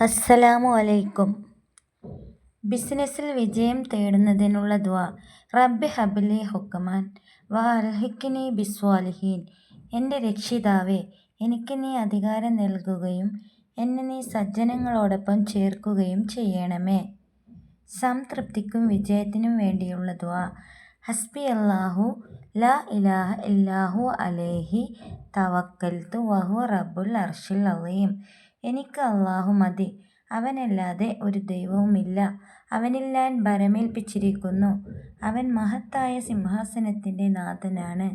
അസ്സലാമു അലൈക്കും ബിസിനസ്സിൽ വിജയം തേടുന്നതിനുള്ള ദ്വാ. റബ്ബി ഹബിലി ഹുക്കമാൻ വ അൽഹിക്കിനി ബിസ്വാലിഹീൻ. എന്റെ രക്ഷിതാവേ എനിക്ക് നീ അധികാരം നൽകുകയും എന്നെ നീ സജ്ജനങ്ങളോടൊപ്പം ചേർക്കുകയും ചെയ്യണമേ. സംതൃപ്തിക്കും വിജയത്തിനും വേണ്ടിയുള്ള ദ്വാ. ഹസ്ബി അല്ലാഹു ലാ ഇലാഹ ഇല്ലാഹു അലൈഹി തവക്കൽത്തു വഹു റബ്ബുൽ അർഷിൽ അലീം എനിക്ക് അള്ളാഹു മതി. അവനല്ലാതെ ഒരു ദൈവവുമില്ല. അവനിൽ ഞാൻ ഭരമേൽപ്പിച്ചിരിക്കുന്നു. അവൻ മഹത്തായ സിംഹാസനത്തിന്റെ നാഥനാണ്.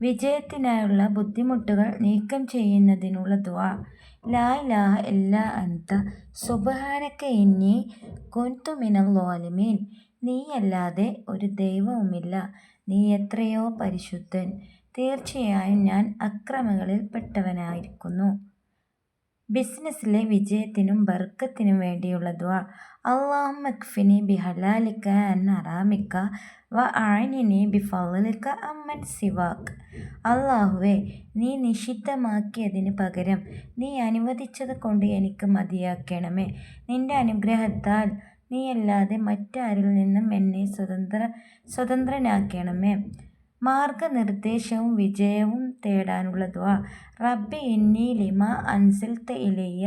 വിജയത്തിനായുള്ള ബുദ്ധിമുട്ടുകൾ നീക്കം ചെയ്യുന്നതിനുള്ള ദ്വാ ലാ ഇലാഹ എല്ലാ അന്ത സുബഹാനക്ക ഇന്നി കുൻതു മിനൽ നീയല്ലാതെ ഒരു ദൈവവുമില്ല. നീ എത്രയോ പരിശുദ്ധൻ. തീർച്ചയായും ഞാൻ അക്രമികളിൽ പെട്ടവനായിരിക്കുന്നു. ബിസിനസ്സിലെ വിജയത്തിനും ബർക്കത്തിനും വേണ്ടിയുള്ള ദ്വാ. അള്ളാഹുമ്മ മഖ്ഫിനി ബിഹലാലിക്ക അൻ അറാമിക്ക വ അഅനിനി ബിഫളിക അമ്മൻ സിവാക്ക് അള്ളാഹുവെ നീ നിഷിദ്ധമാക്കിയതിന് പകരം നീ അനുവദിച്ചത് കൊണ്ട് എനിക്ക് മതിയാക്കണമേ. നിന്റെ അനുഗ്രഹത്താൽ നീയല്ലാതെ മറ്റാരിൽ നിന്നും എന്നെ സ്വതന്ത്ര സ്വതന്ത്രനാക്കണമേ. മാർഗനിർദ്ദേശവും വിജയവും തേടാനുള്ള ദ്വാ റബ്ബി ഇന്നി ലിമ അൻസൽത ഇലയ്യ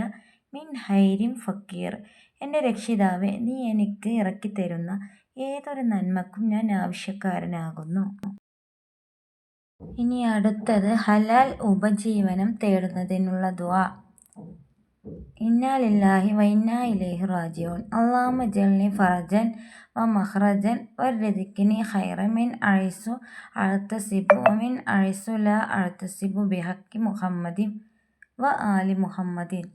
മിൻ ഹൈരിം ഫക്കീർ. എന്റെ രക്ഷിതാവെ നീ എനിക്ക് ഇറക്കിത്തരുന്ന ഏതൊരു നന്മക്കും ഞാൻ ആവശ്യക്കാരനാകുന്നു. ഇനി അടുത്തത് ഹലാൽ ഉപജീവനം തേടുന്നതിനുള്ള ദ്വാ ഇന്നാലില്ലാഹി വൈന്നാ ഇലൈഹി റാജിഊൻ. അള്ളാഹുമ്മ ജൽനി ഫറജൻ വ മഖ്റജൻ വരിദ്ഖിനി ഖൈറൻ മിൻ അഴ്സു അഴ്തസിബു അഴിസു ല അഴ്തസിബു ബിഹക്കി മുഹമ്മദിൻ വ ആലി മുഹമ്മദിൻ.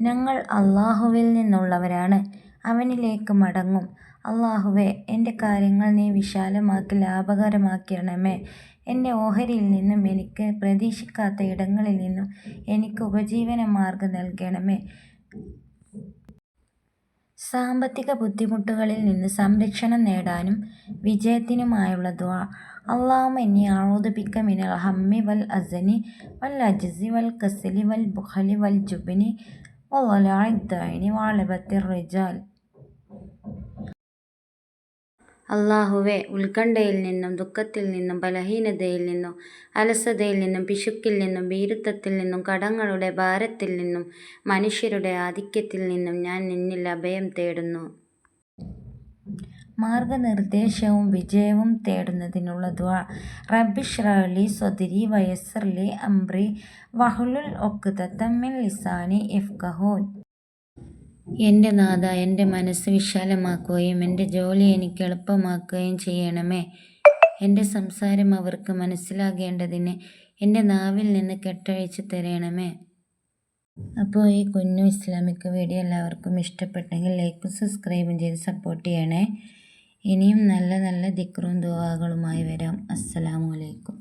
ഞങ്ങൾ അള്ളാഹുവിൽ നിന്നുള്ളവരാണ്. അവനിലേക്ക് മടങ്ങും. അള്ളാഹുവെ എന്റെ കാര്യങ്ങൾ നീ വിശാലമാക്കി ലാഭകരമാക്കണമേ. എന്റെ ഓഹരിയിൽ നിന്നും എനിക്ക് പ്രതീക്ഷിക്കാത്ത ഇടങ്ങളിൽ നിന്നും എനിക്ക് ഉപജീവനമാർഗം നൽകണമേ. സാമ്പത്തിക ബുദ്ധിമുട്ടുകളിൽ നിന്ന് സംരക്ഷണം നേടാനും വിജയത്തിനുമായുള്ള ദുആ. അള്ളാഹുമ്മ ഇന്നി അഊദു മിനൽ ഹമ്മി വൽ അസനി വൽ അജ്സി വൽ കസലി വൽ ബുഖലി വൽ ജുബ്നി വൽ ദൈനി വഅലബത്തി റിജാൽ. അള്ളാഹുവേ ഉത്കണ്ഠയിൽ നിന്നും ദുഃഖത്തിൽ നിന്നും ബലഹീനതയിൽ നിന്നും അലസതയിൽ നിന്നും പിശുക്കിൽ നിന്നും ഭീരുത്വത്തിൽ നിന്നും കടങ്ങളുടെ ഭാരത്തിൽ നിന്നും മനുഷ്യരുടെ ആധിക്യത്തിൽ നിന്നും ഞാൻ നിന്നിൽ അഭയം തേടുന്നു. മാർഗനിർദ്ദേശവും വിജയവും തേടുന്നതിനുള്ള ദ്വാ. റബിഷ്രാലി സ്വദരി വയസ്സർലി അംബ്രി വഹുലുൽ ഉഖ്ദത മിൻ ലിസാനി യഫ്ഖഹൂൻ എന്റെ നാഥ എന്റെ മനസ്സ് വിശാലമാക്കുകയും എന്റെ ജോലി എനിക്ക് എളുപ്പമാക്കുകയും ചെയ്യണമേ. എന്റെ സംസാരം അവർക്ക് മനസ്സിലാകേണ്ടതിന് എന്റെ നാവിൽ നിന്ന് കെട്ടഴിച്ച് തരണമേ. അപ്പോൾ ഈ കുഞ്ഞു ഇസ്ലാമിക് വീഡിയോ എല്ലാവർക്കും ഇഷ്ടപ്പെട്ടെങ്കിൽ ലൈക്കും സബ്സ്ക്രൈബും ചെയ്ത് സപ്പോർട്ട് ചെയ്യണേ. ഇനിയും നല്ല നല്ല ദിക്റും ദുവാകളുമായി വരാം. അസ്സലാമു അലൈക്കും.